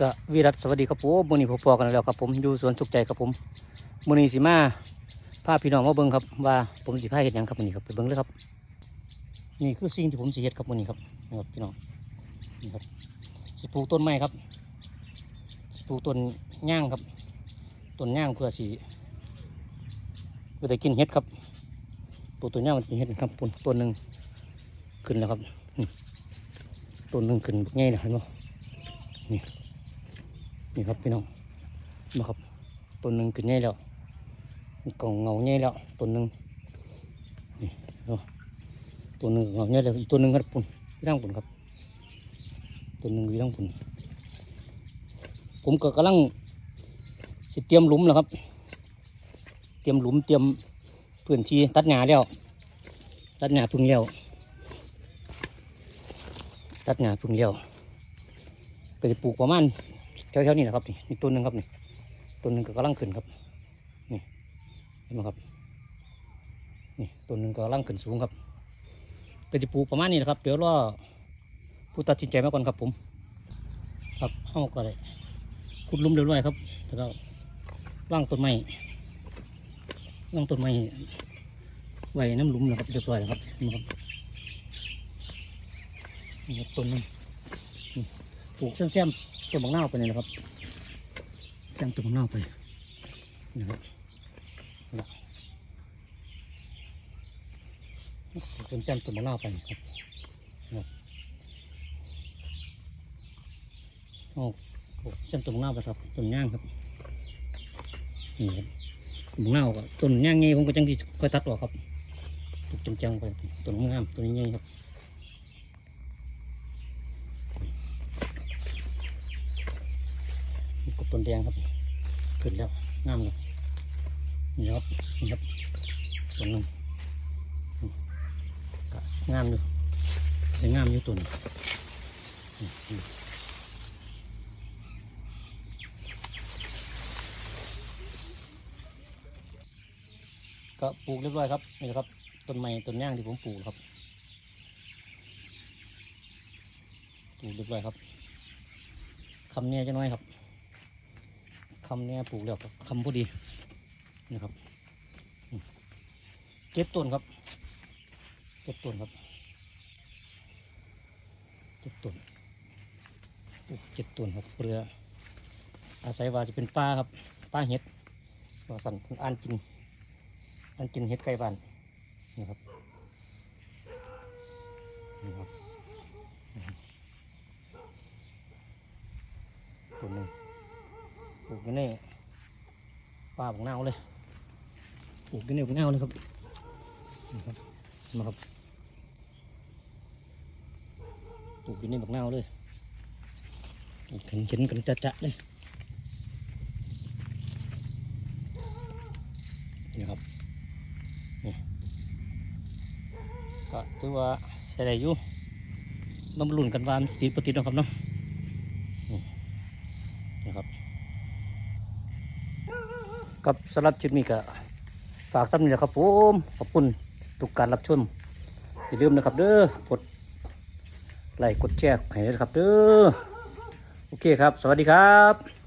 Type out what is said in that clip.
สวีรัตสวัสดีครับผมมือนี้พอกันแล้วครับผมอยู่สวนสุขใจครับผมมือนี้สิมาพาพี่น้องมาเบิ่งครับว่าผมสิพาเฮ็ดยังครับมือนี้ครับไปเบิ่งเลยครับ นี่คือสิ่งที่ผมสิเฮ็ดครับมือนี้ครับนี่ครับพี่น้องนี่ครับสิปลูกต้นไม้ครับสิปลูกต้นย่างครับต้นย่างเพื่อสิเพื่อจะกินเห็ดครับปลูกต้นย่างมันกินเห็ดครับต้นต้นหนึ่งขึ้นแล้วครับต้นหนึ่งขึ้นบักใหญ่นะเห็นบ่นี่ นี่ครับพี่น้องมาครับต้นหนึ่งขึ้นใหญ่แล้วกล่องเงาใหญ่แล้วต้นหนึ่งนี่เอาต้นหนึ่งเงาใหญ่แล้วอีกต้นหนึ่งครับปุ่นที่ทั้งปุ่นครับต้นหนึ่งอยู่ทั้งปุ่นผมก็กำลังสิเตรียมหลุมแล้วครับ เตรียมหลุมเตรียมพื้นที่ตัดหญ้าแล้วตัดหญ้าพึ่งแล้วตัดหญ้าพึ่งแล้วก็จะปลูกประมาณ แถวๆนี้นะครับนี่นี่ต้นหนึ่งครับนี่ต้นหนึ่งก็กำลังขึ้นครับ นี่เห็นไหมครับนี่ต้นหนึ่งก็กำลังขึ้นสูงครับก็จะปลูกประมาณนี้นะครับ เดี๋ยวรอผู้ตัดสินใจมาก่อนครับผม ครับเข้าก็เลยขุดลุมเรียบร้อยครับแล้วก็ว่างต้นไม้ว่างต้นไม้ไว้น้ำลุมนะครับเรียบร้อยแล้วครับนี่ครับนี่ครับต้นหนึงปลูกแซมๆ ต้นบักนาไปเลยนะครับแซงต้นบักนาไปนะครับนะต้นแซมต้นบักนาไปครับโอ้โหแซมต้นบักนาไปครับต้นย่างครับนี่ครับบักนาก็ต้นย่างงี้ผมก็จังที่ค่อยตัดออกครับปลูกจังๆไปต้นงามต้นนี้ครับ กบต้นแดงครับ ขึ้นแล้วงามเลยนี่ครับนี่ครับต้นหนึงนี่ก็งามอยู่สวยงามอยู่ต้นนี่นก็ปลูกเรียบร้อยครับนี่ครับต้นไม้ต้นย่างที่ผมปลูกครับปลูกเรียบร้อยครับคำเนี้ยจะน้อยครับ คำเนี้ยปลูกแล้วครับคำพอดีนะครับเจ็ดต้นครับเจ็ดต้นครับเจ็ดต้นเจ็ดต้นครับเรืออาศัยว่าจะเป็นป้าครับป้าเห็ดว่าสั่นอ่านกินอ่านกินเห็ดไก่บ้านนี่ครับนี่ครับต้นนึ่งป ลูกกันนี่ป่าบักนาเลยปลูกกันนี่บักนาเลยครับนี่ครับมาครับปลูกกันนี่บักนาเลยเห็นเห็นกันจะจะๆเลยนี่ครับนี่ก็ถือว่าใช้ได้อยู่มาลุ้นกันวานสิติดปติดนะครับเนาะนะครับ กับสำหรับคลิปนี้ก็ฝากซ้ำนี่แหละครับผมขอบคุณทุกการรับชมอย่าลืมนะครับเด้อกดไลค์กดแชร์ให้นะครับเด้อโอเคครับ สวัสดีครับ